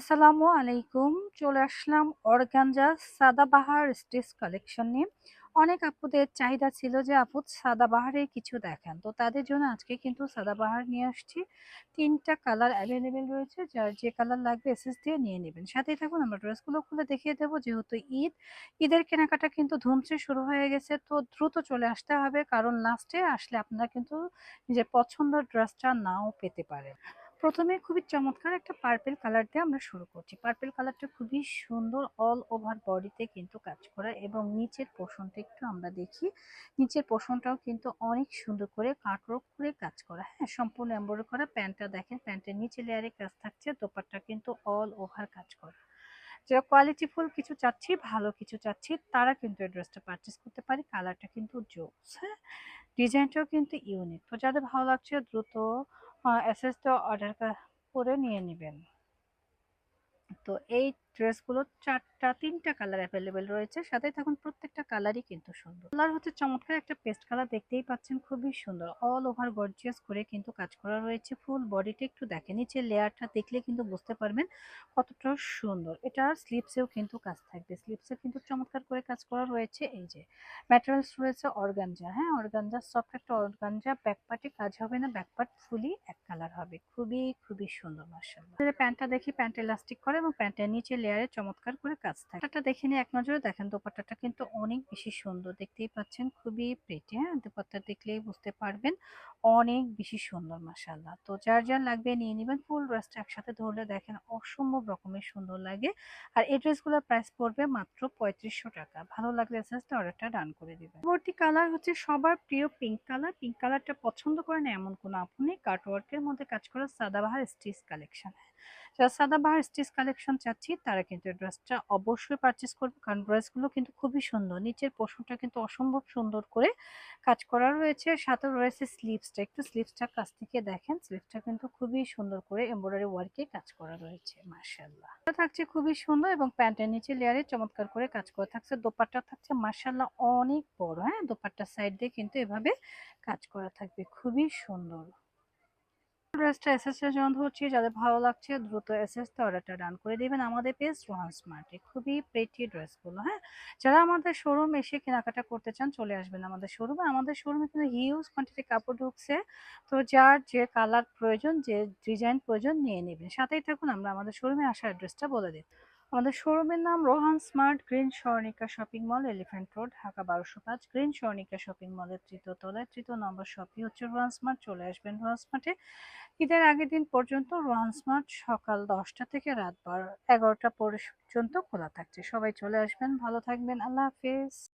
আসসালামু আলাইকুম। চলে আসলাম অর্গানজা সাদাবাহার স্টিচ কালেকশন নিয়ে। অনেক আপুদের চাহিদা ছিল যে, আপু সাদাবাহারে কিছু দেখান। তো তাদের জন্য আজকে কিন্তু সাদাবাহার নিয়ে আসছি। তিনটা কালার অ্যাভেলেবেল রয়েছে। যার যে কালার লাগবে এসএস দিয়ে নিয়ে নেবেন। সাথেই থাকুন, আমরা ড্রেসগুলো খুলে দেখিয়ে দেবো। যেহেতু ঈদ, ঈদের কেনাকাটা কিন্তু ধুমছে, শুরু হয়ে গেছে। তো দ্রুত চলে আসতে হবে। কারণ লাস্টে আসলে আপনারা কিন্তু নিজের পছন্দের ড্রেসটা নাও পেতে পারেন। প্রথমে খুবই চমৎকার একটা পার্পেল কালার দিয়ে আমরা শুরু করছি। পার্পেল কালারটা খুবই সুন্দর অল ওভার বডিতে কিন্তু কাজ করা এবং নিচের পোষণটা একটু আমরা দেখি। নিচের পোষণটাও কিন্তু অনেক সুন্দর করে কাটরক করে কাজ করা। হ্যাঁ সম্পূর্ণ এম্বয়ডারি করা। প্যান্টটা দেখেন প্যান্টের নিচে লেয়ারে কাজ থাকছে দোপারটা কিন্তু অল ওভার কাজ করা। যারা কোয়ালিটিফুল কিছু চাচ্ছি, ভালো কিছু চাচ্ছি, তারা কিন্তু এই ড্রেসটা পারচেস করতে পারি কালারটা কিন্তু জোস হ্যাঁ? ডিজাইনটাও কিন্তু ইউনিক তো যাদের ভালো লাগছে দ্রুত এসএসটা অর্ডার করে নিয়ে নেবেন। তো এই ড্রেসগুলো চারটা, তিনটা কালার অ্যাভেলেবেল রয়েছে। সাথে তখন প্রত্যেকটা কালারই কিন্তু সুন্দর। কালার হচ্ছে চমৎকার, একটা পেস্ট কালার দেখতেই পাচ্ছেন, খুবই সুন্দর। অল ওভার গর্জিয়াস করে কিন্তু কাজ করা রয়েছে ফুল বডিটা একটু দেখে নিচে লেয়ারটা দেখলে কিন্তু বুঝতে পারবেন কতটা সুন্দর। এটার স্লিপসেও কিন্তু কাজ থাকবে। স্লিপসে কিন্তু চমৎকার করে কাজ করা রয়েছে। এই যে ম্যাটেরিয়ালস রয়েছে অর্গানজা হ্যাঁ অর্গানজা সফট একটা অর্গানজা ব্যাকপার্টে কাজ হবে না ব্যাকপার্ট ফুলি কালার হবে। খুবই খুবই সুন্দর মার্শাল্লাহ প্যান্টটা দেখি প্যান্ট ইলাস্টিক করে এবং প্যান্টের নিচে লেয়ারে চমৎকার করে কাজ থাকে। এটা দেখে নিয়ে এক নজরে দেখেন, দোপাট্টাটা কিন্তু অনেক বেশি সুন্দর। দেখতেই পাচ্ছেন, খুবই প্রেটে হ্যাঁ? দোপাট্টা দেখলেই বুঝতে পারবেন। অনেক বেশি সুন্দর মাসাল্লাহ তো যার যার লাগবে নিয়ে নেবেন, ফুল ড্রেসটা একসাথে ধরলে দেখেন অসম্ভব রকমের সুন্দর লাগে। আর এই ড্রেসগুলোর প্রাইস পড়বে মাত্র পঁয়ত্রিশশো টাকা। ভালো লাগলে আস্তে অর্ডারটা ডান করে দেবেন। পরবর্তী কালার হচ্ছে সবার প্রিয় পিঙ্ক কালার। পিঙ্ক কালারটা পছন্দ করেন এমন কোনো আপনি কাটওয়ার্কের মধ্যে কাজ করা সাদাবাহার স্টিচ কালেকশন। যারা সাদাবাহার স্টিচ কালেকশন চাচ্ছি, তারা কিন্তু ড্রেসটা অবশ্যই পারচেস করবে। কারণ ড্রেসগুলো কিন্তু খুবই সুন্দর। নিচের পোষণটা কিন্তু অসম্ভব সুন্দর করে কাজ করা রয়েছে। সাথে রয়েছে স্লিভসটা একটু স্লিভসটার কাছ থেকে দেখেন। স্লিভসটা কিন্তু খুবই সুন্দর করে এমব্রয়ডারি ওয়ার্কে কাজ করা রয়েছে মার্শাল্লাহ থাকছে খুবই সুন্দর এবং প্যান্টের নিচে লেয়ারে চমৎকার করে কাজ করা থাকছে। দোপাট্টা থাকছে মার্শাল্লাহ অনেক বড় হ্যাঁ? দোপাট্টার সাইড দিয়ে কিন্তু এভাবে কাজ করা থাকবে। খুবই সুন্দর। ড্রেসটা এসএস এর জন্য হচ্ছে, যাদের ভালো লাগছে দ্রুত এসএস তো অর্ডারটা ডান করে দিবেন। আমাদের পেজ রোহান স্মার্টে খুবই প্রেটি ড্রেসগুলো হ্যাঁ? যারা আমাদের শোরুম এসে কেনাকাটা করতে চান, চলে আসবেন আমাদের শোরুমে আমাদের শোরুমে কিন্তু হিউজ কোয়ান্টিটি কাপড় ঢুকছে। তো যার যে কালার প্রয়োজন, যে ডিজাইন প্রয়োজন, নিয়ে নেবেন। সাথেই থাকুন, আমরা আমাদের শোরুমে আসার অ্যাড্রেসটা বলে দিই। আমাদের শোরুমের নাম Rohan smart green Swarnika shopping mall, elephant road, Dhaka বারোশো পাঁচ, গ্রিন স্বর্ণিকা শপিং মলের তৃতীয় তলায়। তৃতীয় নম্বর শপই হচ্ছে রোহান স্মার্ট, চলে আসবেন রোহান স্মার্টে। ঈদের আগের দিন পর্যন্ত রোহান স্মার্ট সকাল দশটা থেকে রাত বারো এগারোটা পর্যন্ত খোলা থাকছে। সবাই চলে আসবেন, ভালো থাকবেন, আল্লাহ হাফিজ।